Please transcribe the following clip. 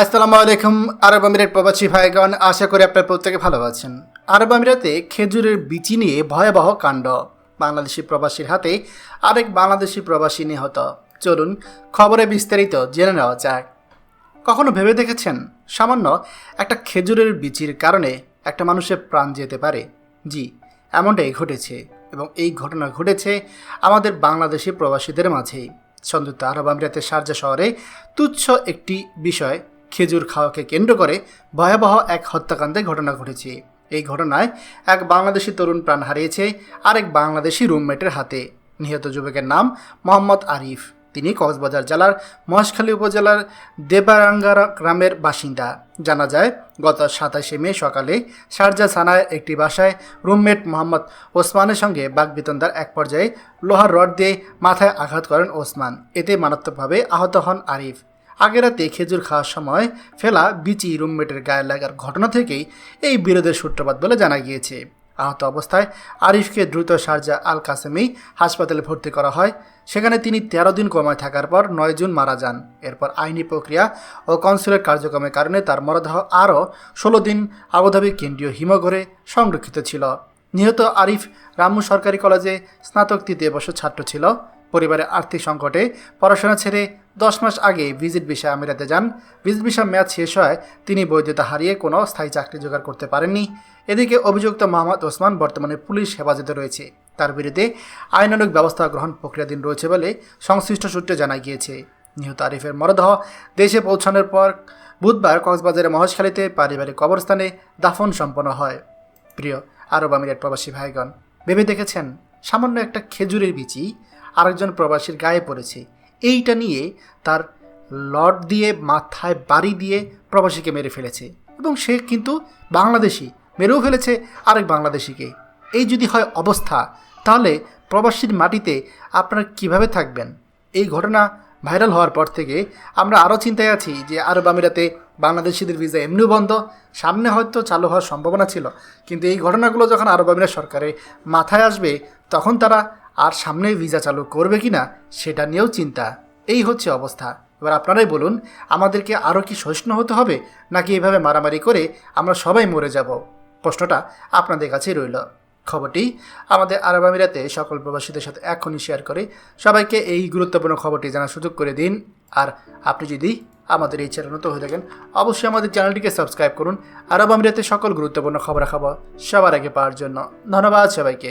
আসসালামু আলাইকুম, আরব আমিরাত প্রবাসী ভাইগণ, আশা করি আপনার প্রত্যেকে ভালো আছেন। আরব আমিরাতে খেজুরের বিচি নিয়ে ভয়াবহ কাণ্ড। বাংলাদেশি প্রবাসীর হাতে আরেক বাংলাদেশি প্রবাসী নিহত। চলুন খবরে বিস্তারিত জেনে নেওয়া যাক। কখনো ভেবে দেখেছেন? সামান্য একটা খেজুরের বিচির কারণে একটা মানুষের প্রাণ যেতে পারে। জি, এমনটাই ঘটেছে এবং এই ঘটনা ঘটেছে আমাদের বাংলাদেশি প্রবাসীদের মাঝেই। সংযুক্ত আরব আমিরাতের শারজা শহরে তুচ্ছ একটি বিষয় খেজুর খাওয়াকে কেন্দ্র করে ভয়াবহ এক হত্যাকাণ্ডের ঘটনা ঘটেছে। এই ঘটনায় এক বাংলাদেশি তরুণ প্রাণ হারিয়েছে, আরেক বাংলাদেশি রুমমেটের হাতে। নিহত যুবকের নাম মোহাম্মদ আরিফ। তিনি কক্সবাজার জেলার মহেশখালী উপজেলার দেবারাঙ্গারা গ্রামের বাসিন্দা। জানা যায়, গত সাতাশে মে সকালে শারজা থানায় একটি বাসায় রুমমেট মোহাম্মদ ওসমানের সঙ্গে বাগবিতন্দার এক পর্যায়ে লোহার রড দিয়ে মাথায় আঘাত করেন ওসমান। এতে মারাত্মকভাবে আহত হন আরিফ। আগের রাতে খেজুর খাওয়ার সময় ফেলা বিচি রুমমেটের গায়ে লাগার ঘটনা থেকেই এই বিরোধের সূত্রপাত বলে জানা গিয়েছে। আহত অবস্থায় আরিফকে দ্রুত শারজা আল কাসেমেই হাসপাতালে ভর্তি করা হয়। সেখানে তিনি তেরো দিন কমায় থাকার পর নয় জুন মারা যান। এরপর আইনি প্রক্রিয়া ও কনসুলেট কার্যক্রমের কারণে তার মরদেহ আরও ষোলো দিন আবুধাবি কেন্দ্রীয় হিমঘরে সংরক্ষিত ছিল। নিহত আরিফ রামু সরকারি কলেজে স্নাতক তৃতীয় বর্ষ ছাত্র ছিল। পরিবারের আর্থিক সংকটে পড়াশোনা ছেড়ে দশ মাস আগে ভিজিট ভিসা আমিরাতে যান। ভিজিট ভিসা মেয়াদ শেষ হয়, তিনি বৈধতা হারিয়ে কোনো স্থায়ী চাকরি জোগাড় করতে পারেননি। এদিকে অভিযুক্ত মোহাম্মদ ওসমান বর্তমানে পুলিশ হেফাজতে রয়েছে। তার বিরুদ্ধে আইনানুগ ব্যবস্থা গ্রহণ প্রক্রিয়াধীন রয়েছে বলে সংশ্লিষ্ট সূত্রে জানা গিয়েছে। নিহত আরিফের মরদেহ দেশে পৌঁছানোর পর বুধবার কক্সবাজারের মহেশখালীতে পারিবারিক কবরস্থানে দাফন সম্পন্ন হয়। প্রিয় আরব আমিরাত প্রবাসী ভাইগণ, ভেবে দেখেছেন, সামান্য একটা খেজুরের বিচি আরেকজন প্রবাসীর গায়ে পড়েছে। এইটা নিয়ে তার লট দিয়ে মাথায় বাড়ি দিয়ে প্রবাসীকে মেরে ফেলেছে এবং সে কিন্তু বাংলাদেশি, মেরেও ফেলেছে আরেক বাংলাদেশিকে। এই যদি হয় অবস্থা, তাহলে প্রবাসীর মাটিতে আপনারা কীভাবে থাকবেন? এই ঘটনা ভাইরাল হওয়ার পর থেকে আমরা আরও চিন্তায় আছি যে আরব আমিরাতে বাংলাদেশিদের ভিসা এমনিও বন্ধ, সামনে হয়তো চালু হওয়ার সম্ভাবনা ছিল। কিন্তু এই ঘটনাগুলো যখন আরব আমিরাত সরকারের মাথায় আসবে, তখন তারা আর সামনে ভিসা চালু করবে কি না সেটা নিয়েও চিন্তা। এই হচ্ছে অবস্থা। এবার আপনারাই বলুন, আমাদেরকে আরও কি সহিষ্ণু হতে হবে, নাকি এভাবে মারামারি করে আমরা সবাই মরে যাব? প্রশ্নটা আপনাদের কাছেই রইল। খবরটি আমাদের আরব আমিরাতে সকল প্রবাসীদের সাথে এখনই শেয়ার করে। সবাইকে এই গুরুত্বপূর্ণ খবরটি জানার সুযোগ করে দিন। আর আপনি যদি আমাদের এই চ্যানেল নতুন হয়ে থাকেন, অবশ্যই আমাদের চ্যানেলটিকে সাবস্ক্রাইব করুন। আরব আমিরাতে সকল গুরুত্বপূর্ণ খবরাখবর সবার আগে পাওয়ার জন্য। ধন্যবাদ সবাইকে।